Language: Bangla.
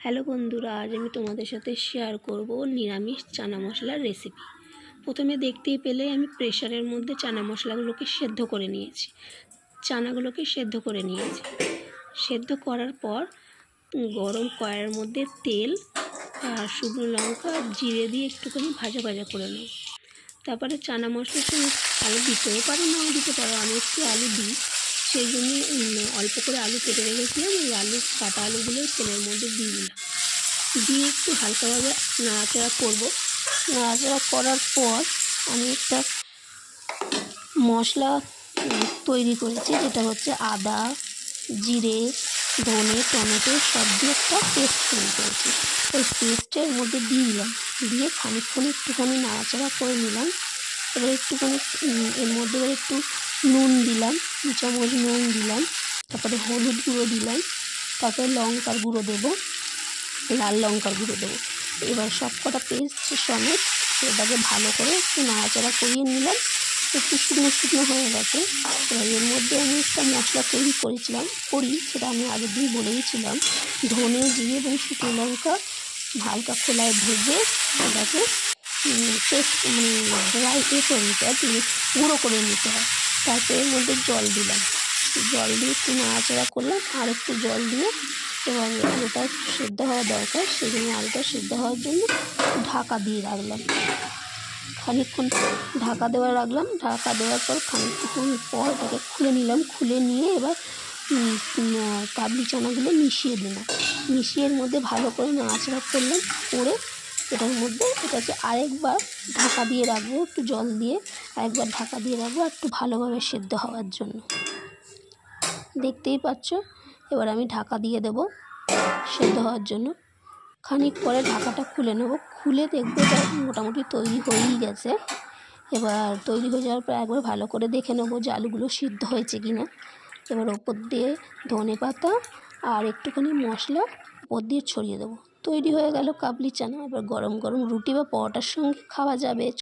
হ্যালো বন্ধুরা, আজ আমি তোমাদের সাথে শেয়ার করব নিরামিষ চানা মশলার রেসিপি প্রথমে দেখতেই পেলে আমি প্রেশারের মধ্যে চানা মশলাগুলোকে সেদ্ধ করে নিয়েছি। চানাগুলোকে সেদ্ধ করে নিয়েছি। সেদ্ধ করার পর গরম কড়াইয়ের মধ্যে তেল আর শুকনো লঙ্কা জিরে দিয়ে একটুখানি ভাজা ভাজা করে নেব। তারপরে চানা মশলা আলু দিতেও পারো, নাও দিতে পারো। আমি একটু আলু দিই। সেই জন্য অল্প করে আলু কেটে রেখেছিলাম। ওই আলু, কাটা আলুগুলো তেলের মধ্যে দিয়ে দিলাম। দিয়ে একটু হালকাভাবে নাড়াচাড়া করব। নাড়াচাড়া করার পর আমি একটা মশলা তৈরি করেছি। যেটা হচ্ছে আদা, জিরে, ধনে, টমেটো সব দিয়ে একটা পেস্ট তৈরি করেছি। ওই পেস্টের মধ্যে দিয়ে দিলাম। দিয়ে খানিকক্ষণ একটুখানি নাড়াচাড়া করে নিলাম। এবার একটুখানি এর মধ্যে একটু নুন দিলাম, দু চামচ নুন দিলাম, তারপরে হলুদ গুঁড়ো দিলাম, তারপরে লঙ্কার গুঁড়ো দেবো, লাল লঙ্কার গুঁড়ো দেবো। এবার সব কটা পেস্ট সমেত এটাকে ভালো করে একটু নাড়াচাড়া করিয়ে নিলাম, একটু শুকনো শুকনো হয়ে গেছে। এবার এর মধ্যে আমি একটা মশলা তৈরি করেছিলাম, করি, সেটা আমি আগের দিন বলেইছিলাম। ধনে জিরে এবং শুকনো লঙ্কা হালকা খোলায় ভেজে ওটাকে পেস্ট মানে ড্রাই এ করে নিতে হয় গুঁড়ো করে নিতে হয়। তারপরে এর মধ্যে জল দিলাম। জল দিয়ে একটু নাড়াচাড়া করলাম, আর একটু জল দিয়ে এবার আলুটা সেদ্ধ হওয়া দরকার সেই জন্য আলুটা সেদ্ধ হওয়ার জন্য ঢাকা দিয়ে রাখলাম। খানিকক্ষণ ঢাকা দেওয়া রাখলাম, ঢাকা দেওয়ার পর খানিকক্ষণ পর এটাকে খুলে নিলাম, খুলে নিয়ে এবার কাবলি চানাগুলো মিশিয়ে দিলাম। মিশিয়ে এর মধ্যে ভালো করে নাড়াচাড়া করলাম, করে এটার মধ্যে এটাকে আরেকবার ঢাকা দিয়ে রাখব, একটু জল দিয়ে আরেকবার ঢাকা দিয়ে রাখব একটু ভালোভাবে সেদ্ধ হওয়ার জন্য। দেখতেই পাচ্ছ? এবার আমি ঢাকা দিয়ে দেব সেদ্ধ হওয়ার জন্য। খানিক পরে ঢাকাটা খুলে নেব। খুলে দেখব মোটামুটি তৈরি হয়েই গেছে। এবার তৈরি হয়ে যাওয়ার পর একবার ভালো করে দেখে নেব যে আলুগুলো সিদ্ধ হয়েছে কি না এবার ওপর দিয়ে ধনে পাতা আর একটুখানি মশলা ওপর দিয়ে ছড়িয়ে দেবো। তৈরি হয়ে গেল কাবলি চানা। এবার গরম গরম রুটি বা পরোটার সঙ্গে খাওয়া যাবে।